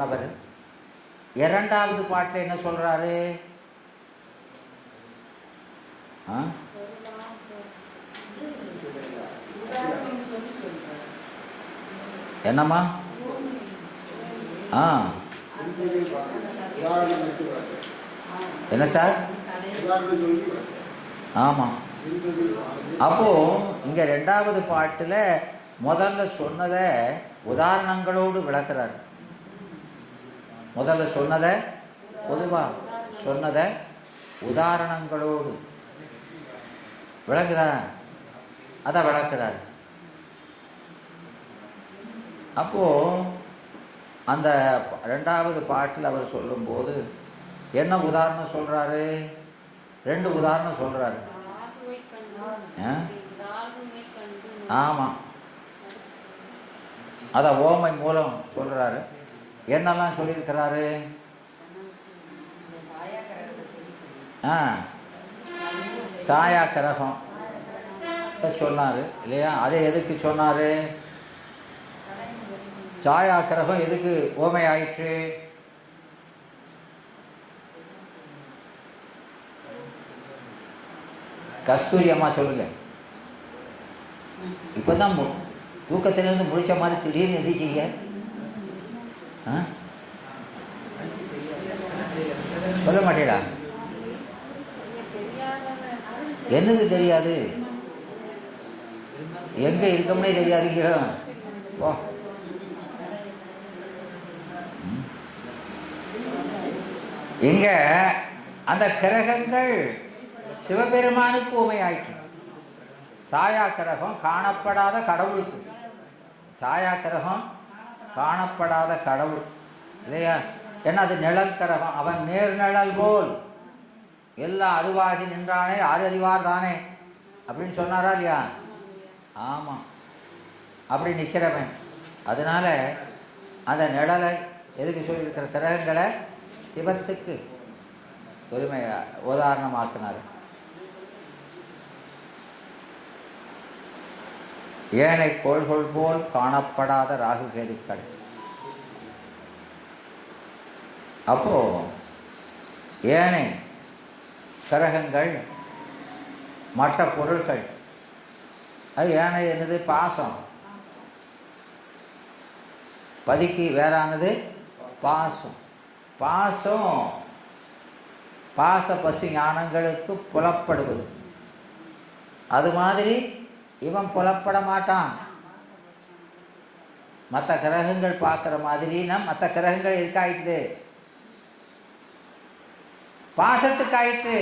சொன்னவர். இரண்டாவது பாட்டில் என்ன சொல்றாரு? ஆ? என்னம்மா? ஆ. என்ன சார்? ஆமாம் அப்போ இங்க ரெண்டாவது பாட்டில் முதல்ல சொன்னதை உதாரணங்களோடு விளக்குறாரு. முதல்ல சொன்னதை பொதுவா சொன்னதை உதாரணங்களோடு. விளக்குதா? அதை விளக்குறாரு. அப்போ அந்த ரெண்டாவது பாட்டில் அவர் சொல்லும்போது என்ன உதாரணம் சொல்றாரு? ரெண்டு உதாரணம் சொல்றாரு. ஆ? ஆமாம் அதை ஓமை மூலம் சொல்றாரு. என்னெல்லாம் சொல்லியிருக்கிறாரு? ஆ. சாயா கிரகம் சொன்னார் இல்லையா? அதை எதுக்கு சொன்னார்? சாயா கிரகம் எதுக்கு ஓமை ஆயிற்று கஸ்தூரி அம்மா சொல்லுங்க. இப்போதான் மு- தூக்கத்திலிருந்து முடிச்ச மாதிரி திடீர்னு எது சொல்ல மாட்டேடா. என்னது தெரியாது? எங்க இருக்கோம்னே தெரியாதுங்களோ ஓ இங்க அந்த கிரகங்கள் சிவபெருமானுக்கு உமையாயிற்று. சாயா கிரகம் காணப்படாத கடவுளுக்கு. சாயா கிரகம் காணப்படாத கடவுள். இல்லையா? ஏன்னா அது நிழல் கிரகம் அவன் நேர் நிழல் போல். எல்லாம் அருவாகி நின்றானே ஆறு அறிவார் தானே. அப்படின்னு சொன்னாரா இல்லையா? ஆமாம் அப்படி நிற்கிறவன் அதனால அந்த நிழலை எதுக்கு சொல்லியிருக்கிற கிரகங்களை சிவத்துக்கு உரிமையாக உதாரணமாக்கினார். ஏனை கோள்கள் போல் காணப்படாத ராகு கேதுக்கள். அப்போ ஏனை கிரகங்கள் மற்ற பொருட்கள் அது ஏனை என்னது? பாசம். பதுக்கி வேறானது? பாசம். பாசம் பாச பசு ஞானங்களுக்கு புலப்படுவது. அது மாதிரி இவன் புலப்பட மாட்டான். மற்ற கிரகங்கள் பார்க்குற மாதிரினா மற்ற கிரகங்கள் எதுக்காயிட்டுது? பாசத்துக்கு ஆயிற்று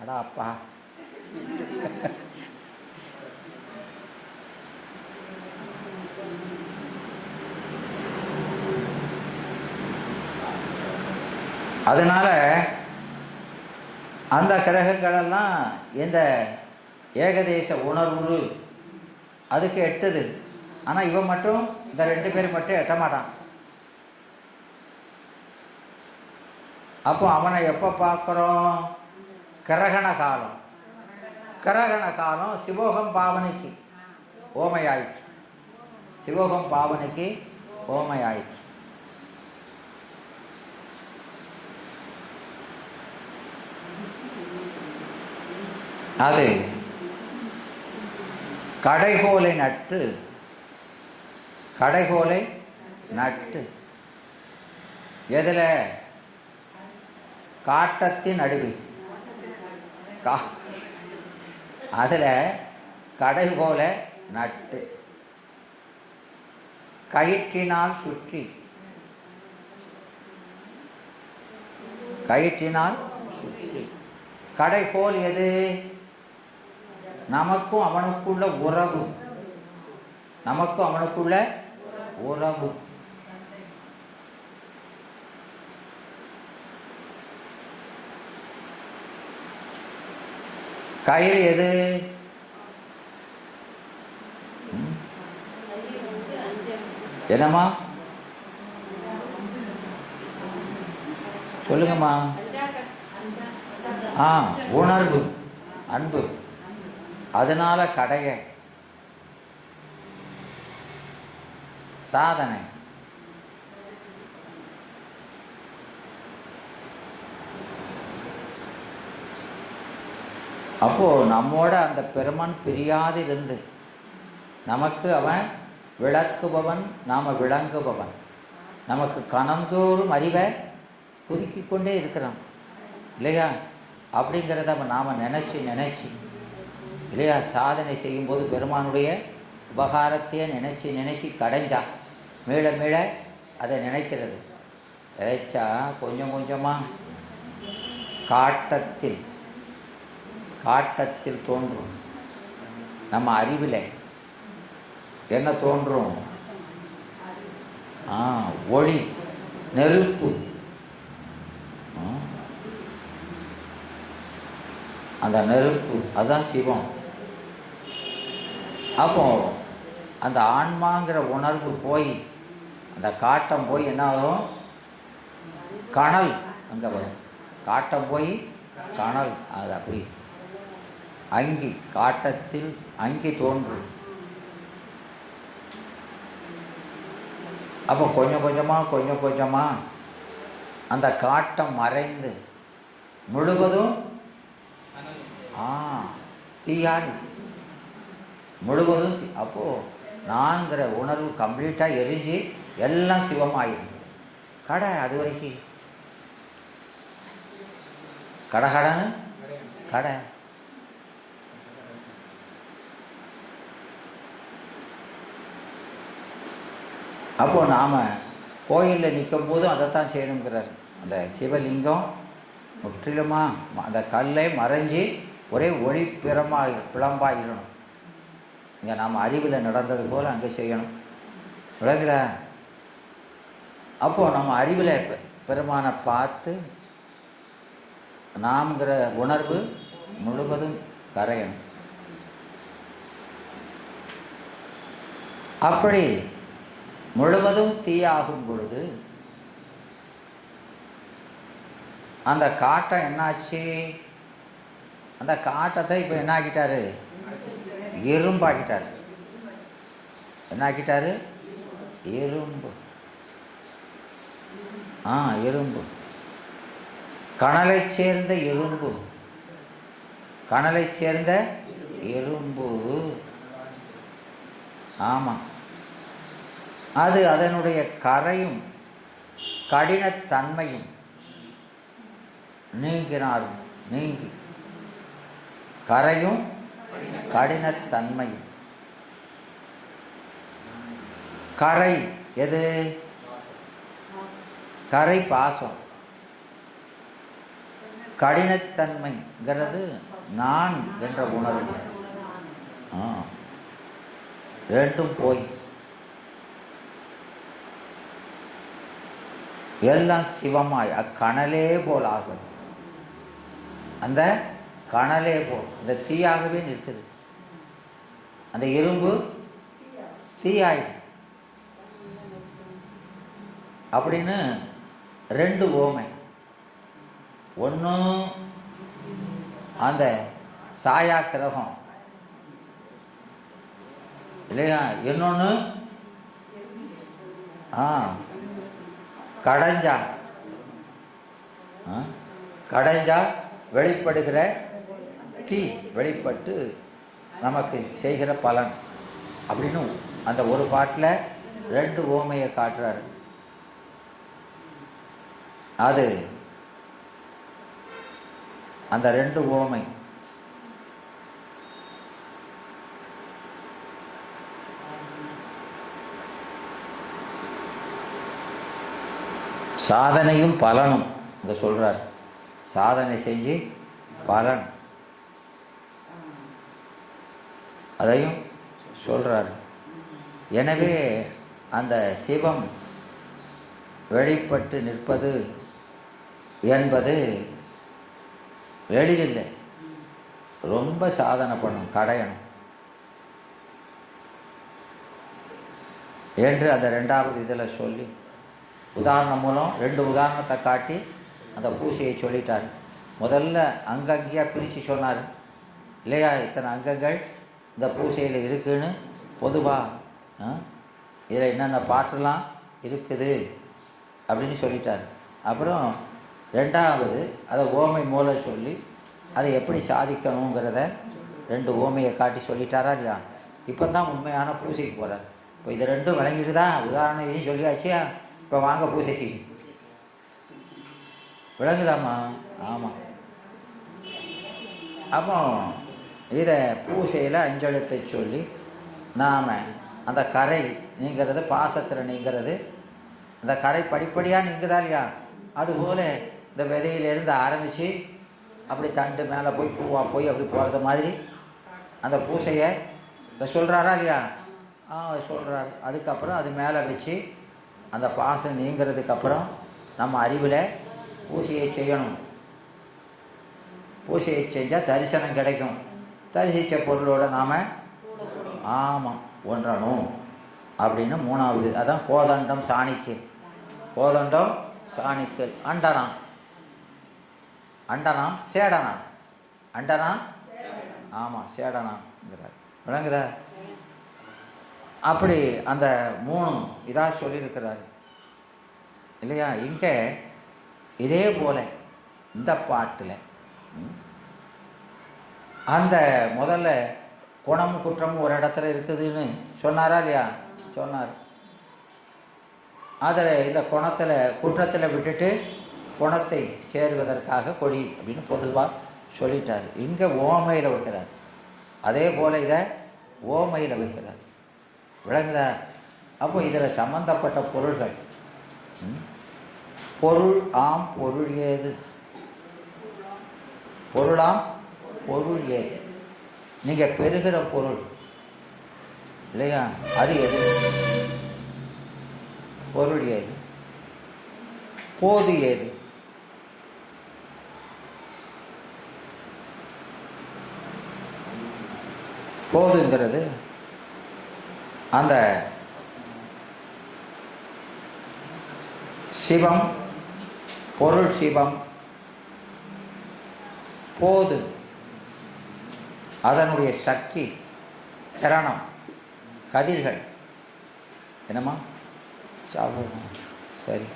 அடா அப்பா. அதனால அந்த கிரகங்களெல்லாம் எந்த ஏகதேச உணர்வு. அதுக்கு எட்டுது. ஆனால் இவன் மட்டும் இந்த ரெண்டு பேர் மட்டும் எட்ட மாட்டான். அப்போ அவனை எப்போ பார்க்குறோம்? கிரகண காலம். கிரகண காலம் சிவோகம் பாவனைக்கு. ஓமையாயிற்று. சிவோகம் பாவனைக்கு ஓமையாயிற்று. அது கடைகோலை நட்டு கடைகோலை நட்டு. எதில்? காட்டத்தின் நடுவில் கா அதில் கடைகோலை நட்டு. கயிற்றினால் சுற்றி. கயிற்றினால் சுற்றி. கடைகோல் எது? நமக்கும் அவனுக்குள்ள உறவு. நமக்கும் அவனுக்குள்ள உறவு. கயிறு எது? என்னம்மா? சொல்லுங்கம்மா. ஆ உணர்வு. அன்பு. அதனால் கடையை. சாதனை. அப்போது நம்மோட அந்த பெருமன் பிரியாது இருந்து நமக்கு அவன் விளக்குபவன் நாம் விளங்குபவன். நமக்கு கணந்தோறும் அறிவை புதுக்கிக் கொண்டே இருக்கிறான். இல்லையா? அப்படிங்கிறத நாம் நினச்சி நினச்சி இல்லையா? சாதனை செய்யும்போது பெருமானுடைய உபகாரத்தையே நினச்சி நினைக்கி கடைஞ்சா மீள மீள அதை நினைக்கிறது. நினைச்சா கொஞ்சம் கொஞ்சமாக காட்டத்தில் காட்டத்தில் தோன்றும். நம்ம அறிவில் என்ன தோன்றும்? ஆ ஒளி நெருப்பு. அந்த நெருப்பு அதுதான் சிவம். அப்போ அந்த ஆன்மாங்கிற உணர்வு போய் அந்த காட்டம் போய் என்ன ஆகும் கணல் அங்கே வரும். காட்டம் போய் கணல் அது அப்படி. அங்கி காட்டத்தில் அங்கி தோன்றும். அப்போ கொஞ்சம் கொஞ்சமாக கொஞ்சம் கொஞ்சமாக அந்த காட்டம் மறைந்து முழுவதும் ஆ தீயாரி முழுவதும் அப்போது அப்போ நான்கிற உணர்வு கம்ப்ளீட்டாக எரிஞ்சு எல்லாம் சிவமாயிடும் கடை அது வரைக்கும். கடை கடைன்னு? கடை. அப்போ நாம் கோயிலில் நிற்கும் போதும் அதைத்தான் செய்யணுங்கிறார் அந்த சிவலிங்கம் முற்றிலுமாக அந்த கல்லை மறைஞ்சி ஒரே ஒளி பிறமாக பிளம்பாகிடணும் இங்கே நாம் அறிவில் நடந்தது போல் அங்கே செய்யணும். விளங்குதா அப்போது நம்ம அறிவில் பெருமானை பார்த்து நாம்ங்கிற உணர்வு முழுவதும் கரையணும். அப்படி முழுவதும் தீயாகும் பொழுது அந்த காட்டம் என்னாச்சு? அந்த காட்டத்தை இப்போ என்ன ஆக்கிட்டாரு எறும்பாக்கிட்டாரு. என்ன ஆக்கிட்டார் எறும்பு. ஆ எறும்பு. கணலை சேர்ந்த எறும்பு. கணலை சேர்ந்த எறும்பு. ஆமாம் அது அதனுடைய கரையும் கடினத்தன்மையும் நீங்கினார். நீங்கி. கரையும் கடினத்தன்மையும் கரை எது? கரை பாசம். கடினத்தன்மைங்கிறது நான் என்ற உணர்வு. ரெண்டும் போய். எல்லாம் சிவமாய் அக்கணலே போல் ஆகுது. அந்த கணலே போல் இந்த தீயாகவே நிற்குது. அந்த இரும்பு தீயாயுது அப்படின்னு ரெண்டு ஓமை. ஒன்று அந்த சாயா கிரகம் இல்லையா? இன்னொன்று ஆ கடைஞ்சா ஆ, கடைஞ்சா வெளிப்படுகிற சக்தி வெளிப்பட்டு நமக்கு செய்கிற பலன் அப்படின்னு அந்த ஒரு பாட்டில் ரெண்டு ஓமையை காட்டுறாரு. அது அந்த ரெண்டு ஓமை சாதனையும் பலனும் இதை சொல்கிறார் சாதனை செஞ்சு பலன். அதையும் சொல்கிறார் எனவே அந்த சிவம் வெளிப்பட்டு நிற்பது என்பது எளிதில்லை. ரொம்ப சாதனை பண்ணும் கடையணும். என்று அந்த ரெண்டாவது இதில் சொல்லி உதாரணம் மூலம் ரெண்டு உதாரணத்தை காட்டி அந்த பூசையை சொல்லிட்டார். முதல்ல அங்கங்கேயாக பிரித்து சொன்னார். இல்லையா இத்தனை அங்கங்கள்? இந்த பூசையில் இருக்குதுன்னு பொதுவாக இதில் என்னென்ன பாட்டெல்லாம் இருக்குது அப்படின்னு சொல்லிட்டார். அப்புறம் ரெண்டாவது அதை ஓமை மூலம் சொல்லி அதை எப்படி சாதிக்கணுங்கிறத ரெண்டு ஓமையை காட்டி சொல்லிட்டாரா இல்லையா? இப்போ தான் உண்மையான பூஜைக்கு போகிறார் இப்போ இது ரெண்டும் விளங்கிட்டுதா உதாரணம் இதையும் சொல்லியாச்சியா? இப்போ வாங்க பூசைக்கு. விளங்குதாம்மா? ஆமாம். அப்போ இதை பூசையில் அஞ்செழுத்தை சொல்லி நாம் அந்த கரை நீங்கிறது பாசத்தில் நீங்கிறது அந்த கரை படிப்படியாக நீங்குதா இல்லையா அதுபோல் இந்த விதையிலேருந்து ஆரம்பித்து அப்படி தண்டு மேலே போய் பூவாக போய் அப்படி போகிறது மாதிரி அந்த பூசையை இதை சொல்கிறாரா இல்லையா? ஆ சொல்கிறார் அதுக்கப்புறம் அது மேலே வச்சு அந்த பாசம் நீங்கிறதுக்கப்புறம் நம்ம அறிவில் பூசையை செய்யணும். பூசையை செஞ்சால் தரிசனம் கிடைக்கும். தரிசித்த பொருளோட நாம் ஆமாம் ஒன்றணும். அப்படின்னு மூணாவது அதான் கோதண்டம் சாணிக்கல் கோதண்டம் சாணிக்கல் அண்டனாம் அண்டனாம் சேடனாம் அண்டனாம் ஆமாம் சேடனாம்ங்கிறார் விளங்குதா? அப்படி அந்த மூணு இதாக சொல்லியிருக்கிறாரு. இல்லையா? இங்கே இதே போல இந்த பாட்டில் ம், அந்த முதல்ல குணமும் குற்றமும் ஒரு இடத்துல இருக்குதுன்னு சொன்னாரா இல்லையா? சொன்னார். அதில் இந்த குணத்தில் குற்றத்தில் விட்டுட்டு குணத்தை சேருவதற்காக கொடி அப்படின்னு பொதுவாக சொல்லிட்டார். இங்கே ஓமையில் வைக்கிறார். அதே போல் இதை ஓமையில் வைக்கிறார். விளங்குதா அப்போ இதில் சம்பந்தப்பட்ட பொருள்கள். ம், பொருள் ஆம் பொருள் ஏது? பொருளாம் பொருள் ஏது நீங்கள் பெறுகிற பொருள். இல்லையா? அது எது? பொருள் ஏது? போது ஏது? போதுங்கிறது அந்த சிவம் பொருள் சிவம் போது. அதனுடைய சக்தி சரணம் கதிர்கள். என்னம்மா? சாப்பிடணும் சரி.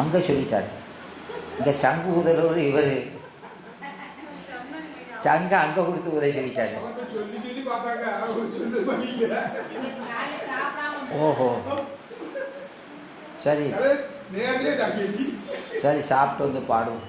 அங்கே சொல்லிட்டார். இங்கே சங்கு உதலோடு இவர். சங்க அங்கே கொடுத்து உதவி சொல்லிட்டாரு. ஓஹோ. சரி. சரி சாப்பிட்டு வந்து பாடுவோம்.